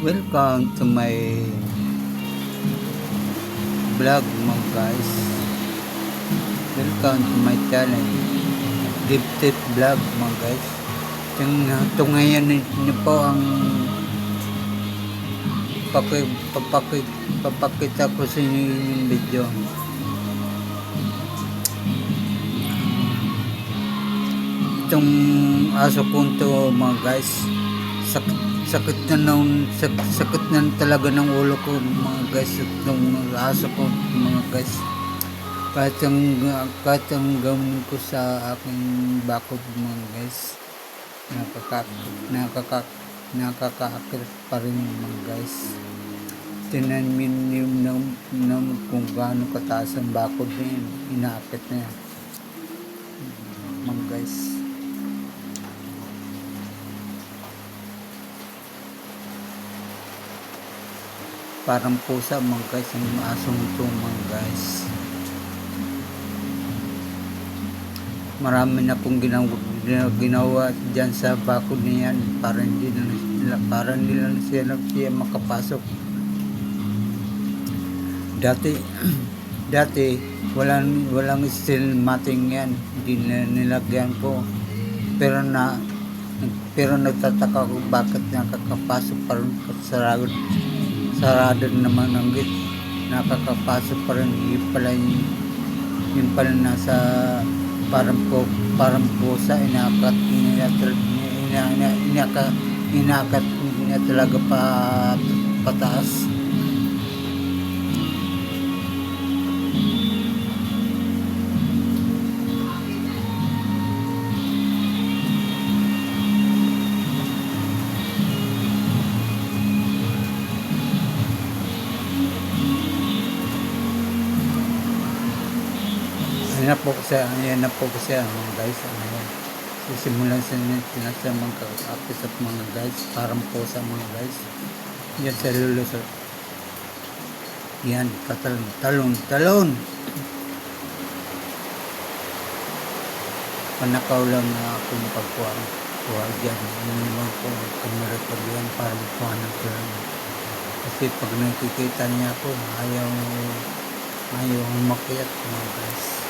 Welcome to my vlog mga guys. Welcome to my channel. Tip Vlog mga guys. Ngayon niyo po ang papaki, papaki, papakita ko sa inyo yung video. Itong aso ko to mga guys sakit, sakit na nung sakit, sakit na talaga ng ulo ko mga guys itong aso ko mga guys. Kahit ang kahit ang gawin ko sa aking bakod mga guys nakaka nakaka nakakaakit pa rin mga guys. Tinan yung nam, nam, kung gaano kataas ang bakod na yun inaakit na yan mga guys parang pusa mga guys ang asong ito mga guys. Marami na pong ginawa, ginawa dyan sa bakod niyan para hindi na para na sila siya makapasok. Dati dati walang walang steel matting yan. Hindi na nilagyan ko. Pero na pero nagtataka ko bakit nakakapasok pa rin sarado naman ang gate nakakapasok pa rin yung pala yung, yung pala nasa parang po parang pusa inakat niya ina, ina, inaka, inakat niya talaga pa pataas na po kasi, ayan na po kasi mga guys. Ayan. Sisimulan sa sinasya mga kakapis at mga guys. Parang po sa mga guys. Yan lulusot. Yan, katalon, talon, talon. Panakaw lang na akong pagkuha. Kuha dyan. Yung naman po, kamera ko diyan para makuha ng lang. Kasi pag nakikita niya ako, ayaw ayaw umakyat mga guys.